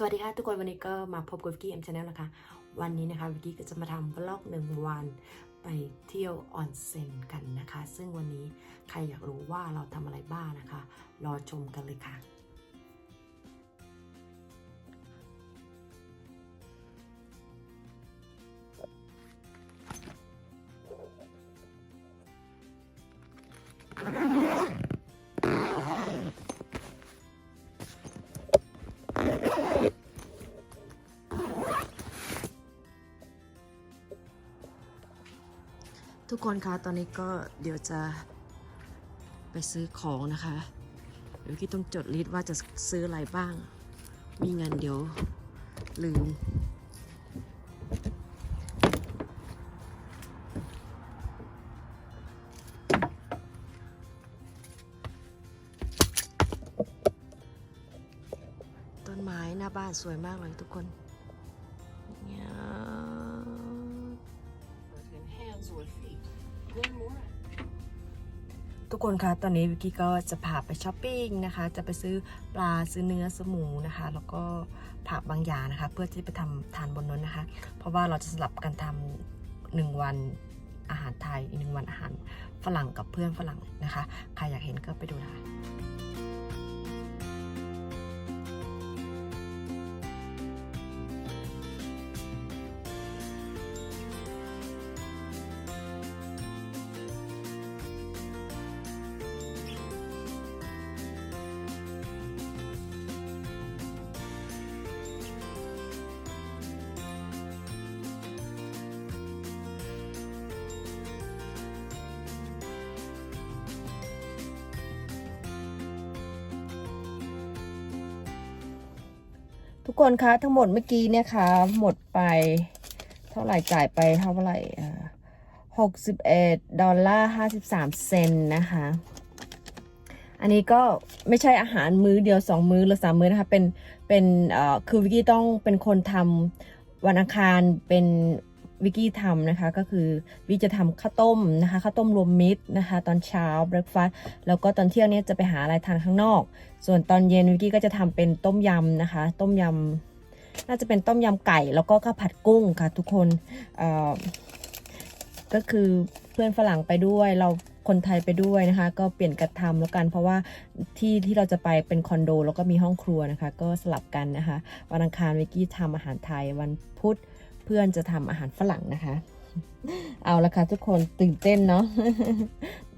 สวัสดีค่ะทุกคนวันนี้ก็มาพบกับวิกกี้เอ็มชาแนลนะคะ วันนี้นะคะวิกกี้ก็จะมาทำบล็อกหนึ่งวันไปเที่ยวออนเซ็นกันนะคะ ซึ่งวันนี้ใครอยากรู้ว่าเราทำอะไรบ้างนะคะ รอชมกันเลยค่ะ คนคะตอนนี้ก็เดี๋ยวจะไปซื้อของนะคะเดี๋ยวกี้ต้องจดลิสต์ว่าจะซื้ออะไรบ้าง มีเงินเดี๋ยวลืมต้นไม้หน้าบ้านสวยมากเลยทุกคน กคนคะตอนนี้วิกกี้ก็จะพาไปช้อปปิ้งนะคะ จะไปซื้อปลาซื้อเนื้อซื้อหมูนะคะ แล้วก็ผักบางอย่างนะคะ เพื่อที่ไปทำทานบนนั้นนะคะ เพราะว่าเราจะสลับกันทำหนึ่งวันอาหารไทยอีกหนึ่งวันอาหารฝรั่งกับเพื่อนฝรั่งนะคะ ใครอยากเห็นก็ไปดูนะคะ คนคะทั้งหมดเมื่อกี้เนี่ยคะหมดไปเท่าไหร่จ่ายไปเท่าไหร่หกสิบเอ็ดดอลลาร์ห้าสิบสามเซนนะคะ อันนี้ก็ไม่ใช่อาหารมื้อเดียวสองมื้อหรือสามมื้อนะคะเป็นเป็นเอ่อคือวิกกี้ต้องเป็นคนทำวันอังคารเป็นวิกกี้ทำนะคะก็คือวิจะทำข้าวต้มนะคะข้าวต้มรวมมิตรนะคะ ตอนเช้าเบร a ฟาสต์แล้วก็ตอนเที่ยงเนี่ยจะไปหาอะไรทานข้างนอก ส่วนตอนเย็นวิกกี้ก็จะทำเป็นต้มยำนะคะ ต้มยำน่าจะเป็นต้มยำไก่แล้วก็ข้าวผัดกุ้งค่ะทุกคนก็คือเพื่อนฝรั่งไปด้วยเราคนไทยไปด้วยนะคะ ก็เปลี่ยนกันทำแล้วกัน เพราะว่าที่ที่เราจะไปเป็นคอนโด แล้วก็มีห้องครัวนะคะ ก็สลับกันนะคะ วันอังคารวิกกี้ทำอาหารไทยวันพุธเพื่อนจะทำอาหารฝรั่งนะคะเอาละค่ะทุกคนตื่นเต้นเนาะ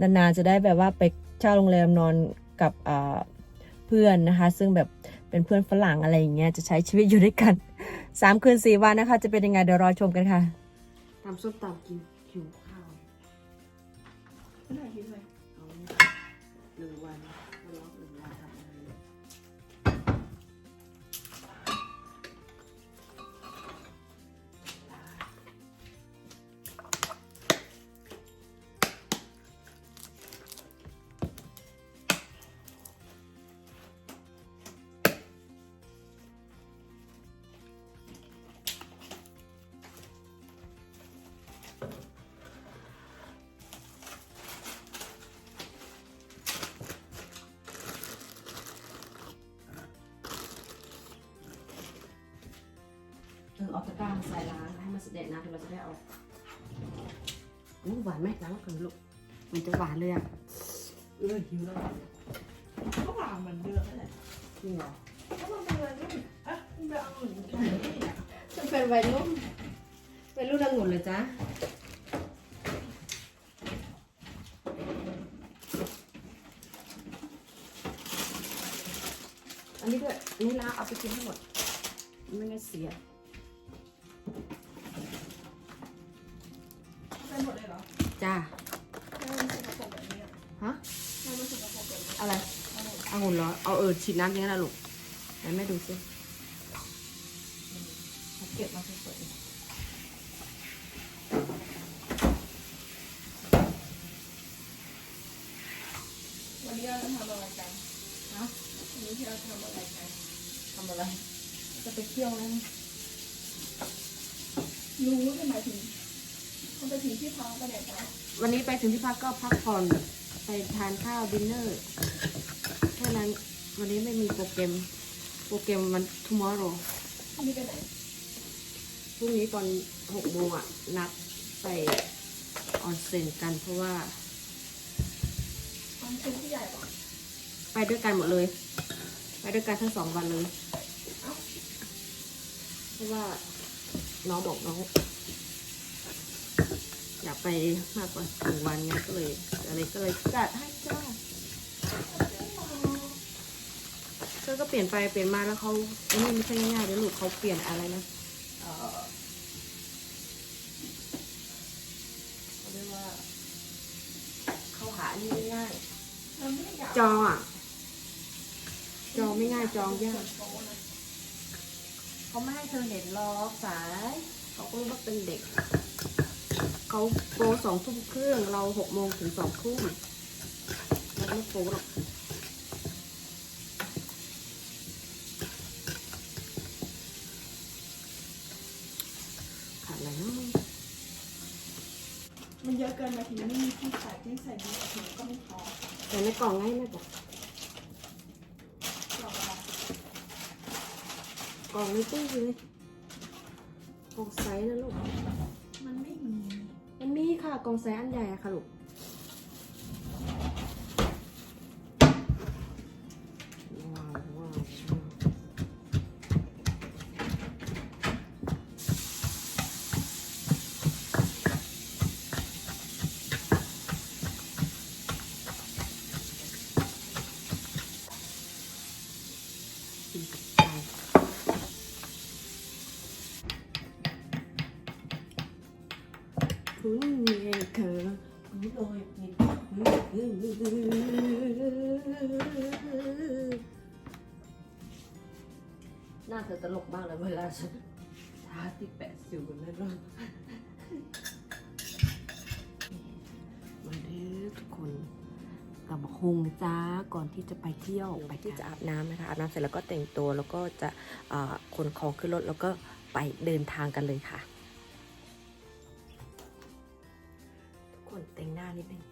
นานๆจะได้แบบว่าไปเช่าโรงแรมนอนกับอ่า เพื่อนนะคะ ซึ่งแบบเป็นเพื่อนฝรั่งอะไรอย่างเงี้ยจะใช้ชีวิตอยู่ด้วยกันสามคืนสี่วันนะคะ จะเป็นยังไงเดี๋ยวรอชมกันค่ะทำส้มตำกินหิวข้าว เออเอาตะกร้ามาใส่ล้างให้มันเสด็จน้ำเราจะได้เอาอู้หวานไหมล้างแล้วกันลูกมันจะหวานเลยอะเออหิวแล้วก็ผ่าเหมือนเดิมนั่นแหละจริงเหรอก็มันเป็นอะไรนี่อะมันเป็นองุ่นแข็งนี่อะฉันเป็นวัยรุ่นวัยรุ่นองุ่นเลยจ้ะอันนี้ด้วยอันนี่ล้างเอาไปกินให้หมดไม่งั้นเสีย จ้าไม่มันสกปรกแบบนี้อะฮะไม่มันสกปรกแบบนี้อะไรเอาหมดองุ่นเหรอ เอาเออฉีดน้ำอย่างนั้นนะลูกไหนแม่ดูสิเอาเก็บมาสดๆวันนี้เราจะทำอะไรกันฮะวันนี้ที่เราทำอะไรกันทำอะไร จะไปเที่ยวนะรู้ใช่ไหมถึง มันไปถึงที่พักไปไหนกันวันนี้ไปถึงที่พักก็พักผ่อนไปทานข้าวดินเนอร์แค่นั้นวันนี้ไม่มีโปรแกรมโปรแกรมมัน tomorrow อันนี้ไปไหนพรุ่งนี้ตอนหกโมงอะ นัดไปออนเซ็นกันเพราะว่า มันเป็นที่ใหญ่ป่ะไปด้วยกันหมดเลย ไปด้วยกันทั้งสองวันเลยเอ้าเพราะว่าน้องบอกน้อง อยากไปมากกว่าหนึ่งวันไงก็เลยอะไรก็เลยจัดให้เจ้าเจ้าก็เปลี่ยนไปเปลี่ยนมาแล้วเขาอันนี้ไม่ใช่ง่ายๆเดี๋ยวลูกเขาเปลี่ยนอะไรนะเออเขาเรียกว่าเขาหาอันนี้ไม่ง่ายมันไม่อยากจองอะ จองไม่ง่ายจองยากโป๊ะนะเขาไม่ให้เธอเห็นล้อกสาย เขาก็รู้ว่าเป็นเด็ก เขาโปรสองทุ่มครึ่งเราหกโมงถึงสองทุ่มเราไม่โปรหรอกขาดอะไรเนาะมันเยอะเกินมาทีไม่มีที่ใส่ที่ใส่ดีถึงก็ไม่พอแต่ในกล่องง่ายไหมบอกกล่องละกล่องในตู้เลยกล่องไซส์นะลูก ค่ะกองไซส์อันใหญ่ค่ะลูกไก่ น้าเธอตลกมากเลยเวลาฉันทาที่แปะสิวนั่นหรอมาเด้อทุกคนกับบักฮงจ้าก่อนที่จะไปเที่ยวไปที่จะอาบน้ำนะคะอาบน้ำเสร็จแล้วก็แต่งตัวแล้วก็จะขนของขึ้นรถแล้วก็ไปเดินทางกันเลยค่ะ หน้านิดนึง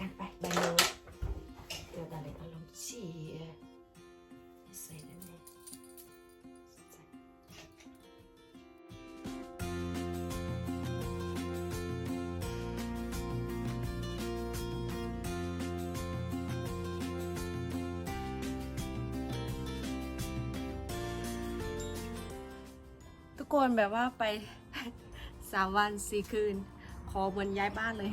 กันไปไปเลยเดี๋ยวอะไรอารมณ์เสีใส่นั่นเองทุกคนแบบว่าไปสามวันสี่คืน ขอเหมือนย้ายบ้านเลย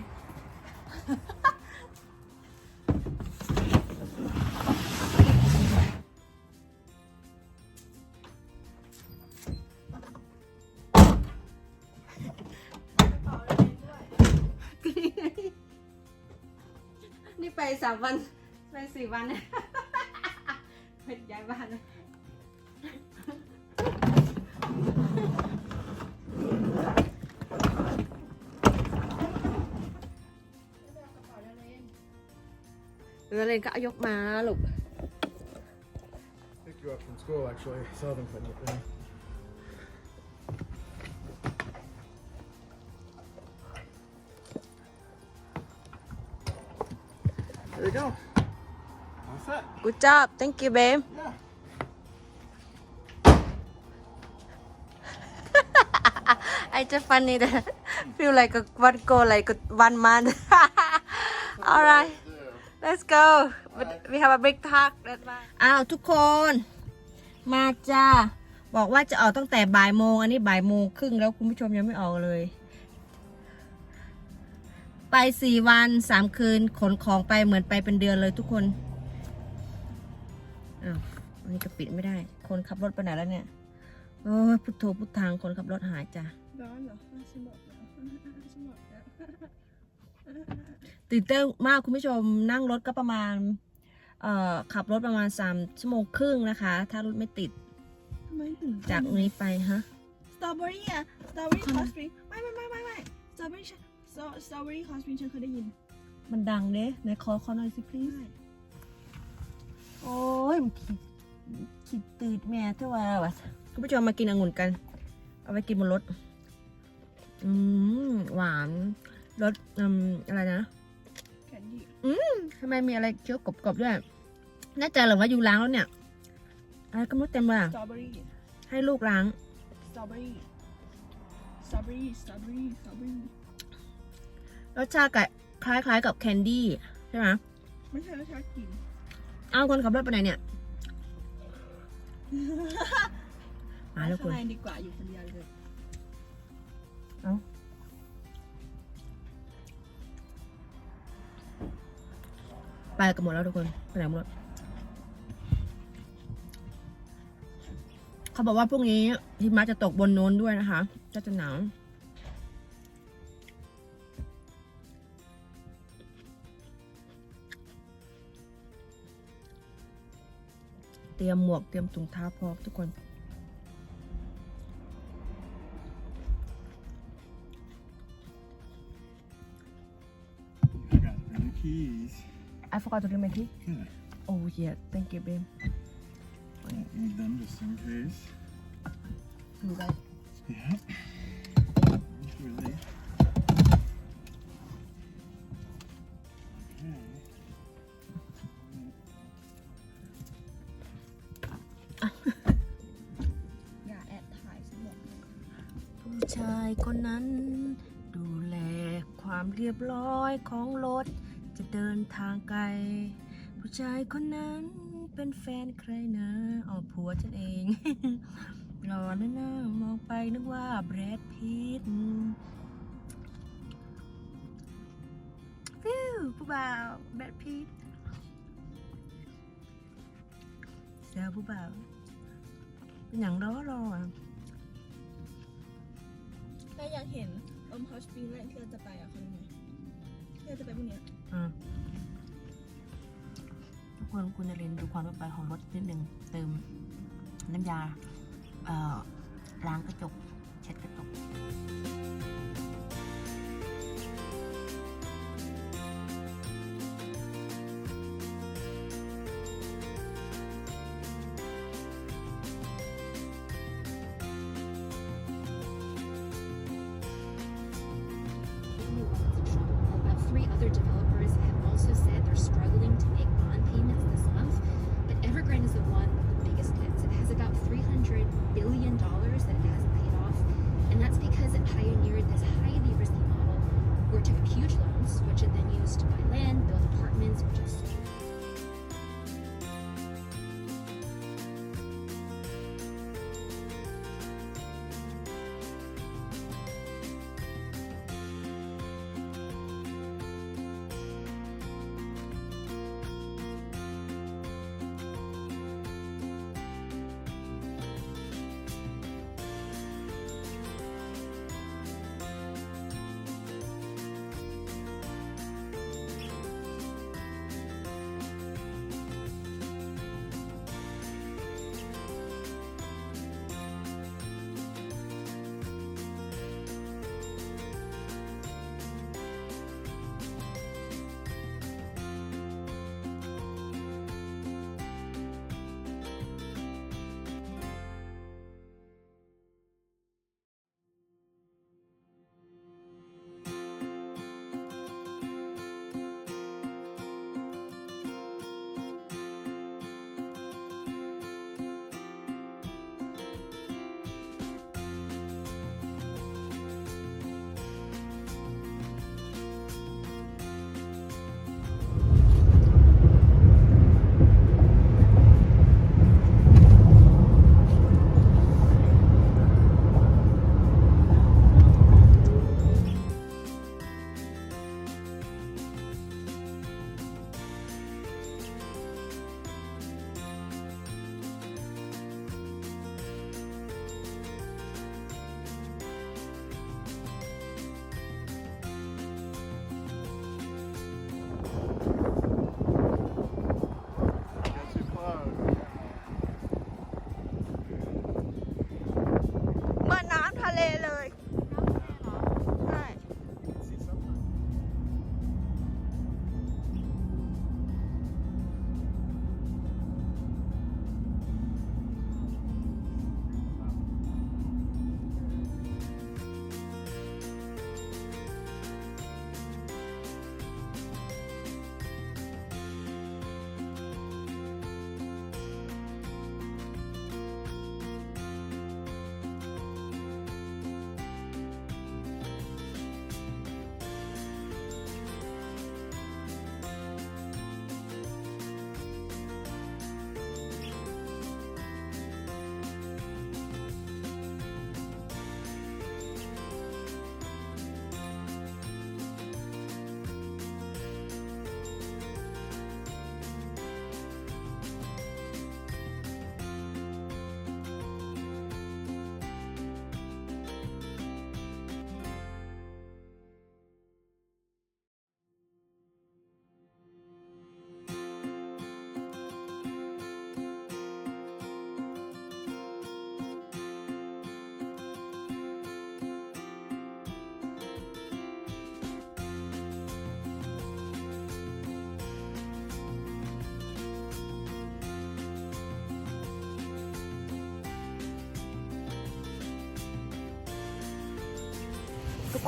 27 27 Dài ba này. Lên cả dốc mà lục Picked you up from school actually, saw them putting it there. Go. All set. Good job thank you babe Yeah. I just funny that feel like a one go like a one month all right let's go but we have a big talk อ้าวทุกคน มาจ้า บอกว่าจะออกตั้งแต่บ่ายโมง อันนี้บ่ายโมงครึ่งแล้วคุณผู้ชมยังไม่ออกเลย ไปสี่วันสามคืนขนของไปเหมือนไปเป็นเดือนเลยทุกคนอ้าวอันนี้ก็ปิดไม่ได้ คนขับรถไปไหนแล้วเนี่ยโอ้ยพุทโธพุทธังคนขับรถหายจ้ะร้อนเหรอฉันบอกแล้วฉันบอกแล้วตื่นเต้นมากคุณผู้ชมนั่งรถก็ประมาณ เอ่อขับรถประมาณสามชั่วโมงครึ่งนะคะ ถ้ารถไม่ติด ทำไมถึงจากนี้ไปฮะ สตรอเบอรี่อะสตรอเบอรี่คอสปริงไม่ไม่ไม่ไม่ไม่สตรอเบอรี่ สตรอเบอรี่คอสปริงฉันเคยได้ยิน มันดังเด้ไหนขอขอหน่อยสิ please โอ้ยมันขีดขีดตืดแม่เท่าว่าวะคุณผู้ชมมากินองุ่นกัน เอาไปกินบนรถ อืมหวานรสอืมอะไรนะ แคนดี้ทำไมมีอะไรเคี้ยวกรอบๆด้วยแน่ใจเหรือว่าอยู่ล้างแล้วเนี่ยอะไรก็ไม่รู้เต็มเลยอะสตรอเบอรี่ให้ลูกล้าง สตรอเบอรี่สตรอเบอรี่สตรอเบอรี่สตรอเบอรี่ รสชาติคล้ายคล้ายๆกับแคนดี้ใช่ไหมไม่ใช่รสชาติกลิ่นเอาคนขับรถไปไหนเนี่ย มาแล้วคุณข้างในดีกว่าอยู่คนเดียวเลยไปกันหมดแล้วทุกคนไปไหนหมดเขาบอกว่าพรุ่งนี้หิมะจะตกบนโน้นด้วยนะคะ ก็จะหนาว รียมหมวกเตรียมถุงเท้าพร้อมทุกคน I got for the keys. I forgot to bring my key Yeah. oh yeah thank you babe Don't need them just in case. you guys Yeah. Really. คนนั้น ดูแลความเรียบร้อยของรถ จะเดินทางไกล ผู้ชายคนนั้นเป็นแฟนใครนะอ๋อผัวฉันเองรอนะนะมองไปนึกว่าแบรดพีทฟิวผู้บ่าวแบรดพีทแซวผู้บ่าวเป็นอย่างรอรออะ แม่อยากเห็นเอิมฮอสปริงแรกที่เราจะไปอะเขาเป็นไงที่เราจะไปพรุ่งเนี้ยอะทุกคนคุณนรินทร์ดูความเป็นไปของรถนิดนึงเติมน้ำยา เอ่อล้างกระจก close to my paralelo.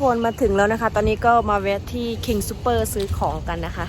คนมาถึงแล้วนะคะ ตอนนี้ก็มาแวะที่ King Super ซื้อของกันนะคะ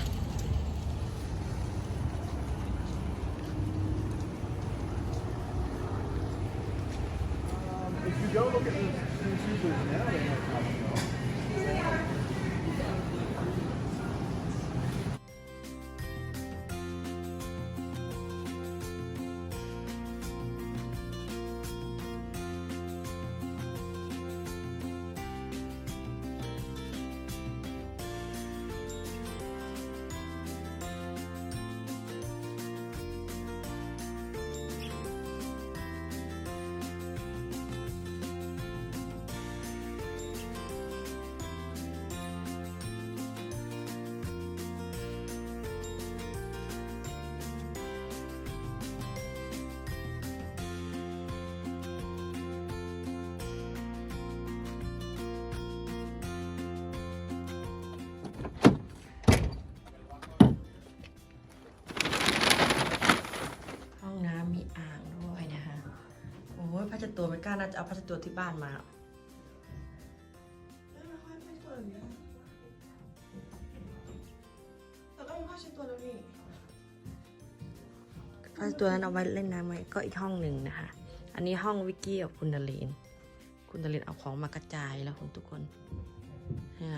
เช็ดตัวไม่กล้าน่าจะเอาผ้าเช็ดตัวที่บ้านมาไม่ไม่ค่อยไม่ตัวแบบนี้แต่ก็มีผ้าเช็ดตัวแล้วนี่ผ้าเช็ดตัวนั้นเอาไว้เล่นน้ำไหมก็อีกห้องหนึ่งนะคะ อันนี้ห้องวิกกี้กับคุณดาเลนคุณดาเลนเอาของมากระจายแล้วคุณทุกคนเนี่ย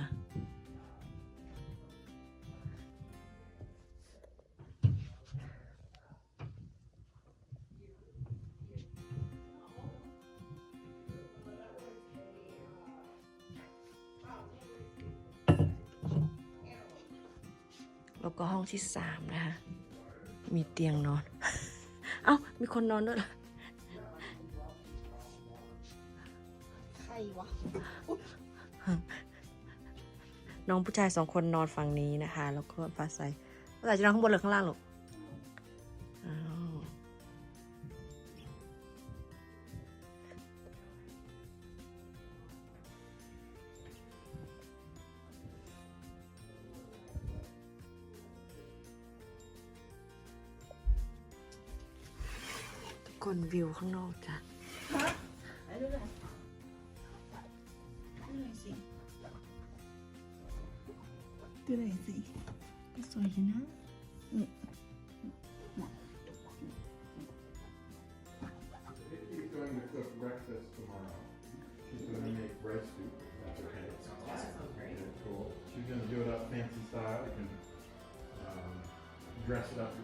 แล้วก็ห้องที่สามนะคะ มีเตียงนอน เอ้า มีคนนอนด้วยเหรอใครวะ น้องผู้ชายสองคนนอนฝั่งนี้นะคะ แล้วก็ฟ้าใสฟ้าใสจะนอนข้างบนหรือข้างล่างลูกอ้ ข้างนอกจ้ะฮะไหนดูหน่อยดูหน่อยสิดูหน่อยสิก็สวยอยู่นะ She's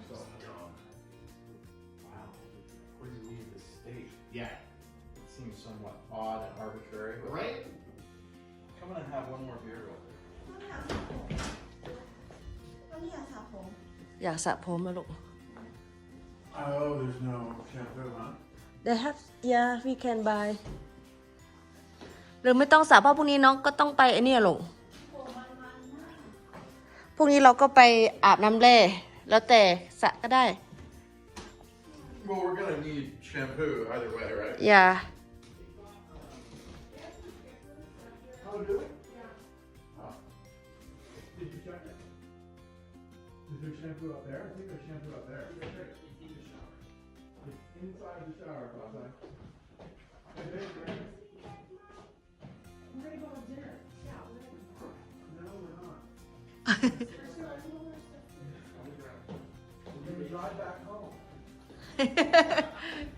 อยากสระผมมาลูก Oh, there's no shampoo, huh? They have yeah we can buy หรือไม่ต้องสระเพราะพรุ่งนี้น้องก็ต้องไปไอ้นี่ลงพรุ่งนี้เราก็ไปอาบน้ำแร่แล้วแต่สระก็ได้ Well, we're gonna need shampoo either way, right? อย่า Oh, do we? Is there shampoo up there? I think there's shampoo up there. It's inside the shower, outside. No, we're not. We're gonna drive back home.